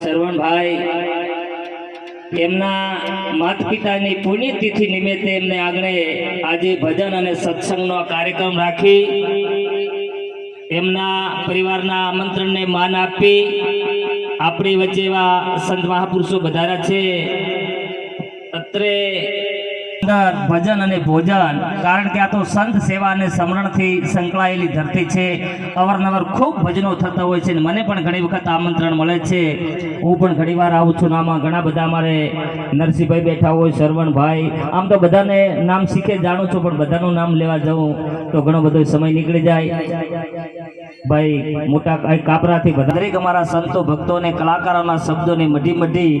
સરવણભાઈ એમના માતા પિતાની પુણ્યતિથિ નિમિત્તે એમને આગળ આજે ભજન અને સત્સંગનો કાર્યક્રમ રાખી, એમના પરિવારના આમંત્રણને માન આપી, આપણી વચ્ચે એવા સંત મહાપુરુષો વધારા છે. અત્રે અંદર ભજન અને ભોજન. કારણ કે આ તો સંત સેવા અને સમરણથી સંકળાયેલી ધરતી છે. અવારનવાર ખૂબ ભજનો થતા હોય છે મને પણ ઘણી વખત આમંત્રણ મળે છે. હું પણ ઘણી વાર આવું છું આમાં ઘણા બધા અમારે નરસિંહભાઈ બેઠા હોય શરવણભાઈ આમ તો બધાને નામ શીખે, જાણું છું, પણ બધાનું નામ લેવા જવું તો ઘણો બધો સમય નીકળી જાય. ભાઈ, મોટા કાપરાથી દરેક અમારા સંતો, ભક્તોને, કલાકારોના શબ્દોને મઢી મઢી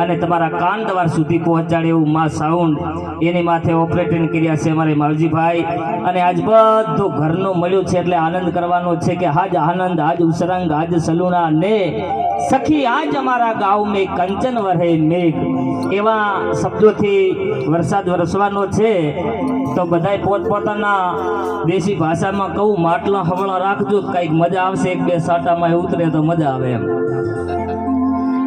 અને તમારા કાન દ્વાર સુધી પહોંચાડે એવું માં સાઉન્ડ એની માથે ઓપરેટિંગ કર્યા છે અમારે માવજીભાઈ અને આજ બધું ઘરનું મળ્યું છે એટલે આનંદ કરવાનો છે કે હાજ આનંદ, આજ ઉસરંગ, આજ સલુણા ને સખી, આજ અમારા ગાઉ મેં કંચન વરે મેઘ. એવા શબ્દોથી વરસાદ વરસવાનો છે, તો બધાય પોતપોતાના દેશી ભાષામાં કહું, માટલો હવળા રાખજો, કંઈક મજા આવશે, એક બે સાટામાં ઉતરે તો મજા આવે એમ.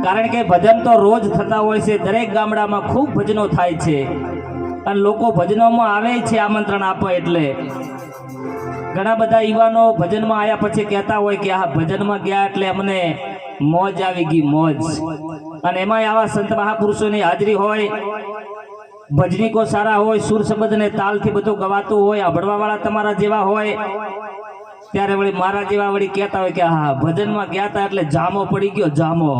કારણ કે ભજન તો રોજ થતા હોય છે, દરેક ગામડામાં ખૂબ ભજનો થાય છે. અને લોકો ભજનોમાં આવે છે આમંત્રણ આપે એટલે. ઘણા બધા યુવાનો ભજનમાં આવ્યા પછી કહેતા હોય કે આ ભજનમાં ગયા એટલે અમને મોજ આવી ગઈ, મોજ. અને એમાંય આવા સંત મહાપુરુષોની હાજરી હોય, ભજનીકો સારા હોય, સુર શબ્દ ને તાલથી બધું ગવાતું હોય અભડવા વાળા તમારા જેવા હોય, ત્યારે વળી મારા જેવા વળી કહેતા હોય કે હા ભજનમાં ગયા હતા એટલે જામો પડી ગયો, જામો.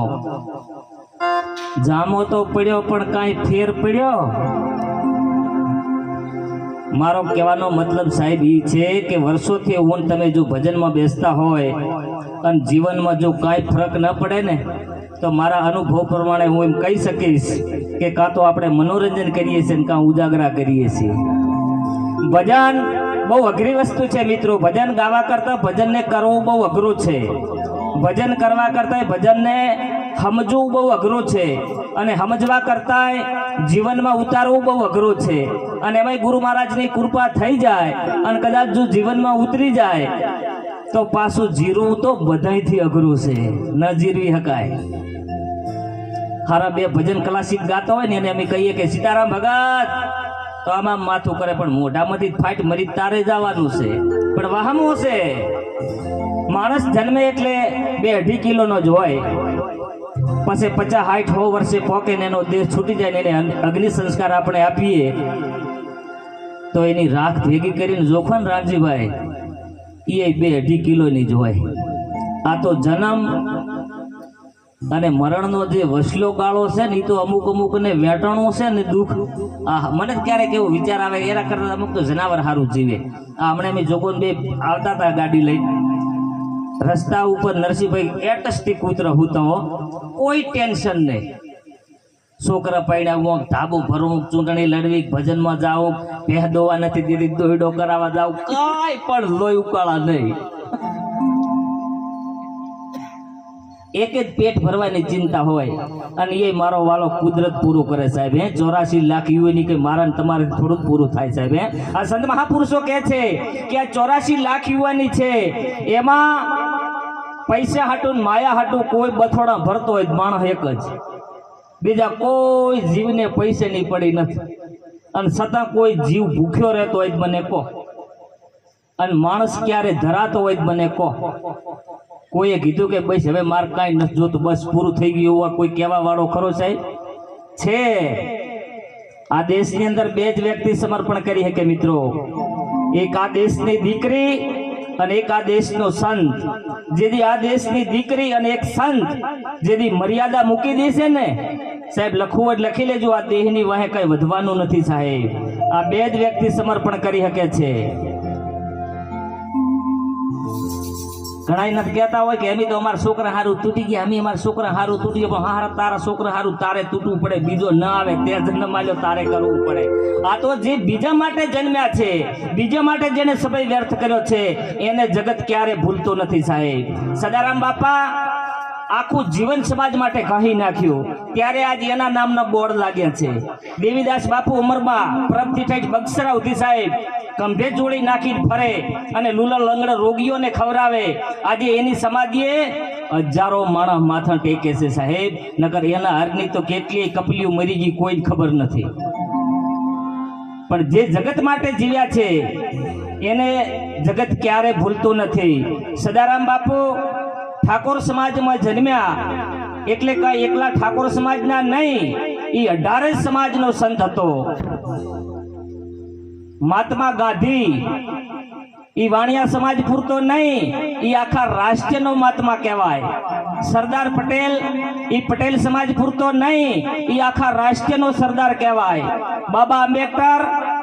જામો તો પડ્યો, પણ કાંઈ ફેર પડ્યો? મારો કહેવાનો મતલબ સાહેબ એ છે કે વર્ષોથી ઊન તમે જો ભજનમાં બેસતા હોય અને જીવનમાં જો કાંઈ ફરક ન પડે ને, તો મારા અનુભવ પ્રમાણે હું એમ કહી શકીશ કે કાં તો આપણે મનોરંજન કરીએ છીએ ને કાં ઉજાગરા કરીએ છીએ. ભજન બહુ અઘરી વસ્તુ છે મિત્રો. ભજન ગાવા કરતાં ભજનને કરવું બહુ અઘરું છે. ભજન કરવા કરતાં ભજનને સમજવું બહુ અઘરું છે. અને સમજવા કરતાં જીવનમાં ઉતારવું બહુ અઘરું છે. અને એમાંય ગુરુ મહારાજની કૃપા થઈ જાય અને કદાચ જો જીવનમાં ઉતરી જાય, તો પાછું જીરવું તો બધાયથી અઘરું છે. ન જીરવી શકાય હારા બે ભજન ક્લાસિક ગાતા હોય ને એને અમે કહીએ કે, સીતારામ ભગત, તો આમાં માથું કરે, પણ મોઢામાંથી ફાઇટ મરી તારે જવાનું છે. પણ વાહમું છે માણસ જન્મે એટલે બે અઢી કિલોનો જ હોય. પછી પચાસ સાઠ હો વર્ષે પોકે ને એનો દેહ છૂટી જાય ને એને અગ્નિ સંસ્કાર આપણે આપીએ, તો એની રાખ ભેગી કરીને જોખો ને રામજીભાઈ એ બે અઢી કિલોની જ હોય. આ તો જન્મ અને મરણનો જે વસલો ગાળો છે ને એ તો અમુક અમુક ને વેટણું છે ને દુઃખ. આ મને ક્યારેક એવો વિચાર આવે, એના કરતાં અમુક તો જનાવર સારું જીવે. આ હમણાં અમે જોગોન બે આવતા હતા ગાડી લઈ. રસ્તા ઉપર નરસિંહભાઈ એટસથી કૂતરો હૂતો કોઈ ટેન્શન નહીં. છોકરા પૈણાવું ધાબુ ભરવું, ચૂંટણી લડવી, ભજનમાં જાઓ પેહ દોવા નથી દીધી, દોયડો કરાવવા જાવ કાંઈ પણ લોહી ઉકાળા નહીં. એક જ પેટ ભરવાની ચિંતા હોય અને એ મારો વાલો કુદરત પૂરું કરે સાહેબ, હે? ચોરાસી લાખ યુવાની કે મારા તમારે થોડું પૂરું થાય સાહેબ, હે? આ સંત મહાપુરુષો કહે છે કે આ ચોરાસી લાખ યુવાની છે, એમાં પૈસા હાટું માયા હાટું કોઈ બથોડા ભરતો હોય માણસ એક જ. બીજા કોઈ જીવને પૈસે નહીં પડી નથી. અને છતાં કોઈ જીવ ભૂખ્યો રહેતો હોય મને કહો. અને માણસ ક્યારે ધરાતો હોય મને કહો. કોઈએ કીધું કે બસ હવે માર કાંઈ નથી જોતું, બસ પૂરું થઈ ગયું હોવા કોઈ કહેવા વાળો ખરો સાહેબ? છે. આ દેશની અંદર બે જ વ્યક્તિ સમર્પણ કરી શકે મિત્રો. એક આ દેશની દીકરી અને એક આ દેશનો સંત, જેથી આ દેશની દીકરી અને એક સંત જેથી મર્યાદા મૂકી દેશે ને, સાહેબ, લખવું એટલે લખી લેજો, આ દેહની વાહે કઈ વધવાનું નથી સાહેબ. આ બે જ વ્યક્તિ સમર્પણ કરી શકે છે. ઘણા નથી કહેતા હોય કે એમી તો અમારા છોકરા હારું તૂટી ગયા. અમે અમારા છોકરા હારું તૂટી ગયા. પણ હારા તારા છોકરા હારું તારે તૂટવું પડે. બીજો ન આવે, તે જન્મ માલ્યો તારે કરવું પડે. આ તો જે બીજા માટે જન્મ્યા છે, બીજા માટે જેને સમય વ્યર્થ કર્યો છે, એને જગત ક્યારે ભૂલતો નથી સાહેબ. સદારામ બાપા આખું જીવન સમાજ માટે કહી નાખ્યું. ત્યારે આજે એના નામના બોર્ડ લાગ્યા છે. દેવીદાસ બાપુ ઉંમરમાં પ્રભથી ઠેઠ સાહેબ કંભે જોડી નાખી ફરે અને લુલા લંગડ રોગીઓને ખવડાવે. આજે એની સમાધિએ હજારો માણસ માથા ટેકે છે સાહેબ. નગર એના હારની તો કેટલી કપલીઓ મરી ગઈ કોઈ ખબર નથી. પણ જે જગત માટે જીવ્યા છે, એને જગત ક્યારે ભૂલતું નથી. સદારામ બાપુ ઠાકોર સમાજમાં જન્મ્યા એટલે કઈ એકલા ઠાકોર સમાજના નહીં એ અઢારે સમાજનો સંત હતો. મહાત્મા ગાંધી, ઈ વાણિયા સમાજ પૂરતો નહીં, ઈ આખા રાષ્ટ્રનો મહાત્મા કહેવાય. સરદાર પટેલ, ઈ પટેલ સમાજ પૂરતો નહીં, ઈ આખા રાષ્ટ્રનો સરદાર કહેવાય. બાબા આંબેડકર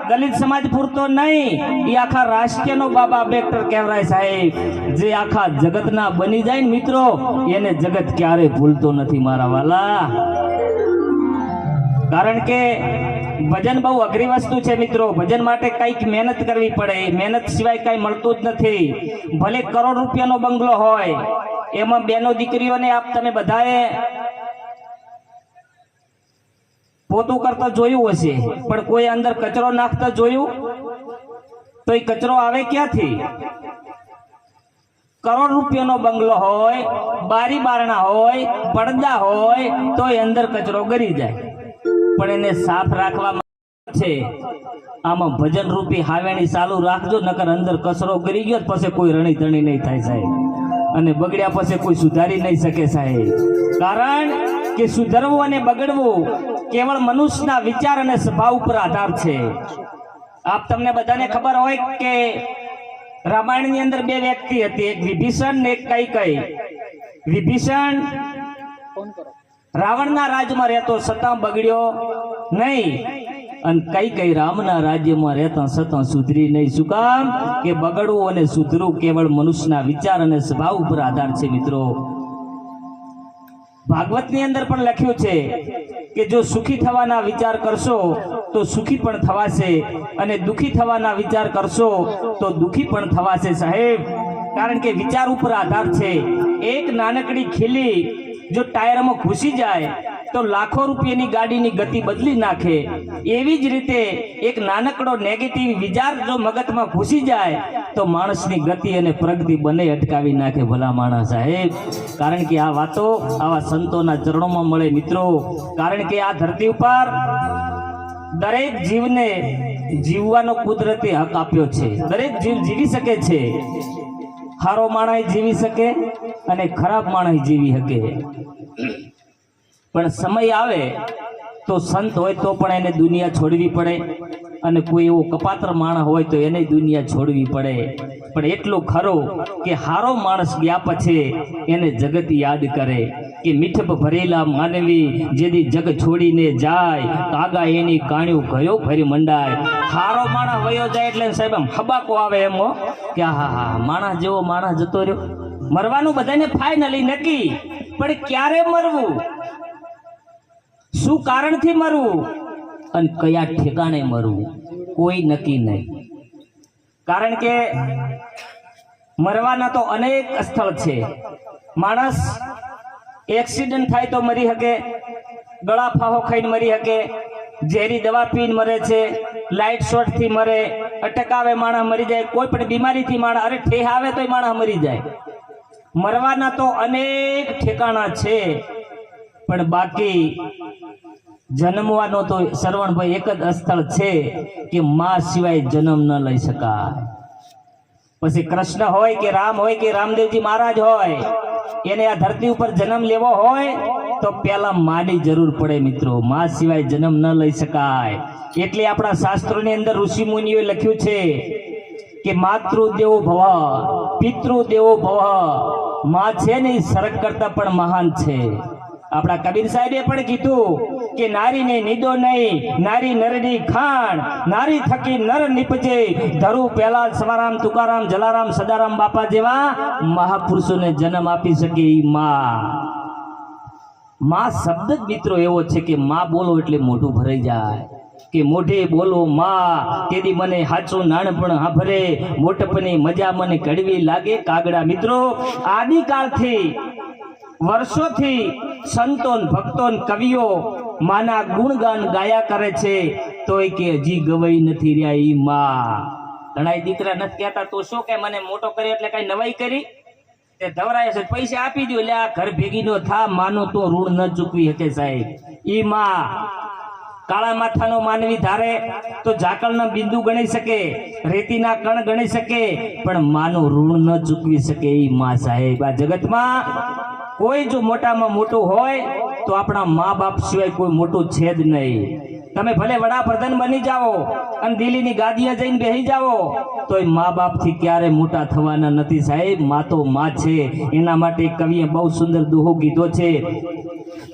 દલિત સમાજ પૂરતો નહીં. એ આખા રાષ્ટ્રનો બાબા આંબેડકર કહેવાય સાહેબ. જે આખા જગતના બની જાય ને મિત્રો, એને જગત ક્યારે ભૂલતો નથી મારા વાલા. કારણ કે ભજન બહુ અઘરી વસ્તુ છે મિત્રો. ભજન માટે કંઈક મહેનત કરવી પડે. મહેનત સિવાય કંઈ મળતું જ નથી. ભલે કરોડ રૂપિયાનો બંગલો હોય, એમાં બેનો દીકરીઓને આપ તમે બધાએ પોતું કરતા જોયું હશે. પણ કોઈ અંદર કચરો નાખતા જોયું? તો એ કચરો આવે ક્યાંથી? કરોડ રૂપિયાનો બંગલો હોય, બારી બારણા હોય, પડદા હોય, તો એ અંદર કચરો ગરી જાય. પણ એને સાફ રાખવા છે. આમાં ભજન રૂપી હાવેણી ચાલુ રાખજો, નકર અંદર કચરો ગરી ગયો, પછી કોઈ રણી ધણી નહીં થાય સાહેબ. અને બગડ્યા પછી કોઈ સુધારી નહીં શકે સાહેબ. કારણ કે સુધરવું અને બગડવું કેવળ મનુષ્યના વિચાર અને સ્વભાવ ઉપર આધાર છે. આપ તમને બધાને ખબર હોય કે રામાયણની અંદર બે વ્યક્તિ હતી, એક વિભીષણ ને એક કઈ કઈ વિભીષણ રાવણના રાજ્યમાં રહેતો છતાં બગડ્યો નહીં. અને કઈ કઈ રામના રાજ્યમાં રહેતા છતાં સુધરી નહીં. શું કામ? કે બગડવું અને સુધરવું કેવળ મનુષ્યના વિચાર અને સ્વભાવ ઉપર આધાર છે, મિત્રો. ભાગવતની અંદર પણ લખ્યું છે કે જો સુખી થવાના વિચાર કરશો, તો સુખી પણ થવાશે. અને દુખી થવાના વિચાર કરશો, તો દુખી પણ થવાશે સાહેબ. કારણ કે વિચાર ઉપર આધાર છે. એક નાનકડી ખીલી જો ટાયરમાં ઘૂસી જાય તો લાખો રૂપિયાની ગાડીની ગતિ બદલી નાખે. એવી જ રીતે એક નાનકડો નેગેટિવ વિચાર જો મગજમાં ઘૂસી જાય, તો માણસની ગતિ અને પ્રગતિ બંને અટકાવી નાખે ભલા માણસ સાહેબ. કારણ કે આ વાતો આવા સંતોના ચરણોમાં મળે મિત્રો. કારણ કે આ ધરતી ઉપર દરેક જીવને જીવવાનો કુદરતી હક આપ્યો છે. દરેક જીવ જીવી શકે છે. સારો માણસ જીવી શકે અને ખરાબ માણસ જીવી શકે. પણ સમય આવે તો સંત હોય તો પણ એને દુનિયા છોડવી પડે. અને કોઈ એવો કપાત્ર માણસ હોય તો એને દુનિયા છોડવી પડે. પણ એટલો ખરો કે હારો માણસ ગયા પછી એને જગત યાદ કરે કે મીઠપ ભરેલા માનવી જેથી જગ છોડીને જાય. કાગા એની કાણ્યું ગયો ફરી મંડાય. હારો માણસ વયો જાય એટલે સાહેબ આમ હબાકો આવે એમ કે હા હા માણસ જેવો માણસ જતો રહ્યો. મરવાનું બધાને ફાઇનલી નક્કી. પણ ક્યારે મરવું? શું કારણથી મરવું? અને કયા ઠેકાણે મરવું? કોઈ નક્કી નહીં. કારણ કે મરવાના તો અનેક સ્થળ છે. માણસ એક્સિડન્ટ થાય તો મરી શકે, ગળા ફાહો ખાઈને મરી શકે, ઝેરી દવા પીને મરે છે લાઇટ શોર્ટથી મરે, અટકાવે માણસ મરી જાય, કોઈ પણ બીમારીથી માણસ, અરે ઠેહ આવે તોય માણસ મરી જાય. મરવાના તો અનેક ઠેકાણા છે. પણ બાકી જન્મવાનો તો શ્રવણભાઈ એક જ સ્થળ છે કે માં સિવાય જન્મ ન લઈ શકાય. પછી કૃષ્ણ હોય કે રામ હોય કે રામદેવજી મહારાજ હોય, એને આ ધરતી ઉપર જન્મ લેવો હોય, તો પહેલા માની જરૂર પડે મિત્રો. માં સિવાય જન્મ ન લઈ શકાય. એટલે આપણા શાસ્ત્રોની અંદર ઋષિ મુનિઓએ લખ્યું છે કે માતૃ દેવો ભવ પિતૃ દેવો ભવ. માં છે ને સરક કરતા પણ મહાન છે. આપણા કબીર સાહેબે પણ કીધું કે નારીને નિદો નહીં, નારી નરની ખાણ, નારી થકી નર નીપજે. ધરુ પહેલા સવારામ, તુકારામ, જલારામ, સદારામ બાપા જેવા મહાપુરુષોને જન્મ આપી શકે એ માં. માં શબ્દ જ મિત્રો એવો છે કે માં બોલો એટલે મોઢું ભરાઈ જાય. કે મોઢે બોલો માં, તેદી મને સાચું નાનપણ હાભરે, મોટપની મજા મને કડવી લાગે. કાગડા મિત્રો, આદિકાળથી, વર્ષોથી સંતો ને ભક્તો કવિઓ માના ગુણગાન ગાયા કરે છે, તોય કે હજી ગવાઈ નથી રહ્યા ઈ માં. ઘણા દીકરા નથી કહેતા, તો શું કે મને મોટો કર્યો એટલે કઈ નવાઈ કરી? તે ધવરાય છે, પૈસા આપી દો એટલે આ ઘર ભેગી નો થા, માનો તો ઋણ ન ચૂકવી શકે સાહેબ. ઈ માં, કાળા માથાનો માનવી ધારે, તો ઝાકળના બિંદુ ગણી શકે, રેતીના કણ ગણી શકે, પણ માનું ઋણ ન ચૂકવી શકે એ માં સાહેબ. આ જગતમાં કોઈ જો મોટામાં મોટું હોય તો આપણા મા બાપ સિવાય કોઈ મોટું છે જ નહીં. તમે ભલે વડાપ્રધાન બની જાઓ અને દિલ્હીની ગાદીએ જઈને બેસી જાઓ, તોય મા બાપથી ક્યારે મોટા થવાના નથી સાહેબ? મા તો મા છે. એના માટે કવિએ બહુ સુંદર દુહો કીધો છે.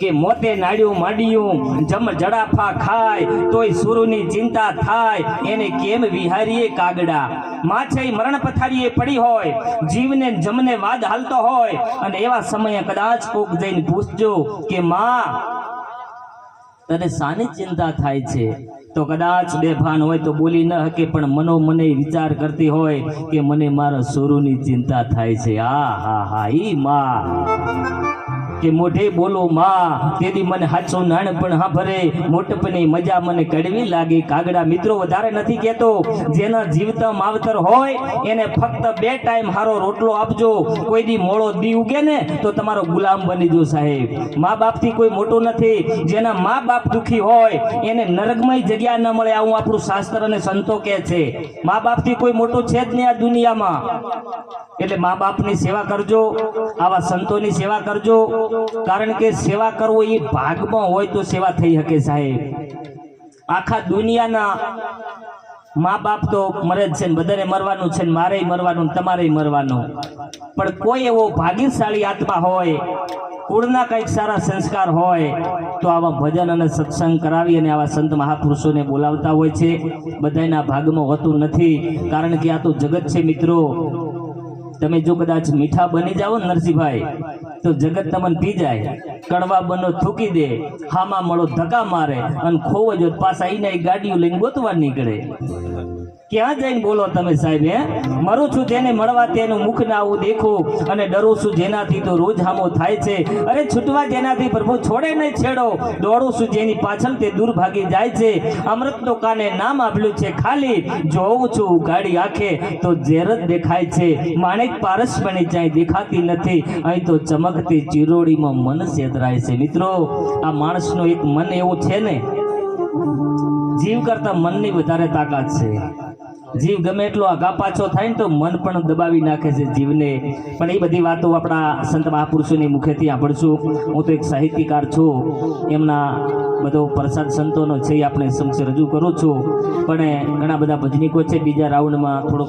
કે મોતે નાડ્યું માડ્યું, જમ જડાફા ખાય, તોય સુરુની ચિંતા થાય. એને કેમ વિહારીએ કાગડા? માછે મરણ પથારીએ પડી હોય, જીવને જમને વાદ હાલતો હોય. અને એવા સમયે કદાચ કોક જઈને પૂછજો કે, માં, તને શાની ચિંતા થાય છે? તો કદાચ બેભાન હોય તો બોલી ન શકે પણ મનો મને વિચાર કરતી હોય કે મને મારા સોરુની ચિંતા થાય છે. આ, હા હા, ઈ, માં. કે મોઢે બોલો માં તેથી મને હાચો નાણ પણ હા ભરે. મોટપની મજા મને કડવી લાગે. કાગડા મિત્રો વધારે નથી કહેતો. જેના જીવતા માવતર હોય, એને ફક્ત બે ટાઈમ હારો રોટલો આપજો. કોઈ દી મોળો દી ઉગે ને, તો તમારો ગુલામ બની જો સાહેબ. મા બાપથી કોઈ મોટો નથી. જેના મા બાપ દુખી હોય, એને નરકમય જગ્યા ન મળે આવું આપણું શાસ્ત્ર અને સંતો કહે છે. મા બાપથી કોઈ મોટો છે જ નહીં આ દુનિયામાં. એટલે મા બાપની સેવા કરજો, આવા સંતોની સેવા કરજો. કારણ કે સેવા કરવો એ ભાગમાં હોય તો સેવા થઈ શકે સાહેબ. આખા દુનિયાના મા બાપ તો મરે જ છે ને, બધાને મરવાનું છે ને, મારેય મરવાનું તમારે મરવાનું. પણ કોઈ એવો ભાગ્યશાળી આત્મા હોય, કુળના કંઈક સારા સંસ્કાર હોય, તો આવા ભજન અને સત્સંગ કરાવી અને આવા સંત મહાપુરુષોને બોલાવતા હોય છે. બધાના ભાગમાં હોતું નથી. કારણ કે આ તો જગત છે મિત્રો. તમે જો કદાચ મીઠા બની જાઓ નરસિંહભાઈ તો જગત તમને પી જાય. કડવા બનો થૂકી દે. હામાં મળો ધક્કા મારે. અને ખોવો જો પાછા એને ગાડીઓ લઈને ગોતવા નીકળે. ક્યાં જઈને બોલો તમે સાહેબ, હે? મરું છું જેને મળવા તેનું મુખ ના આવું દેખું. અને ડરું છું જેનાથી તો રોજ હામો થાય છે. અરે છૂટવા જેનાથી પ્રભુ છોડે નહીં છેડો. દોડું છું જેની પાછળ તે દૂર ભાગી જાય છે. અમૃતનો કાને નામ આપેલું છે ખાલી. જોઉં છું ગાડી આંખે તો ઝેર જ દેખાય છે. માણેક પારસ બની જાય, દેખાતી નથી. અહીં તો ચમકતી ચિરોડીમાં મન છેતરાય છે. મિત્રો, આ માણસનો એક મન એવું છે ને, જીવ કરતા મનની વધારે તાકાત છે. જીવ ગમે એટલો આગા પાછો થાય ને તો મન પણ દબાવી નાખે છે જીવને. પણ એ બધી વાતો આપણા સંત મહાપુરુષોની મુખેથી સાંભળશું. હું તો એક સાહિત્યકાર છું. એમના બધો પ્રસાદ સંતોનો છે આપણે સમક્ષ રજૂ કરું છું. પણ ઘણા બધા ભજનીકો છે. બીજા રાઉન્ડમાં થોડોક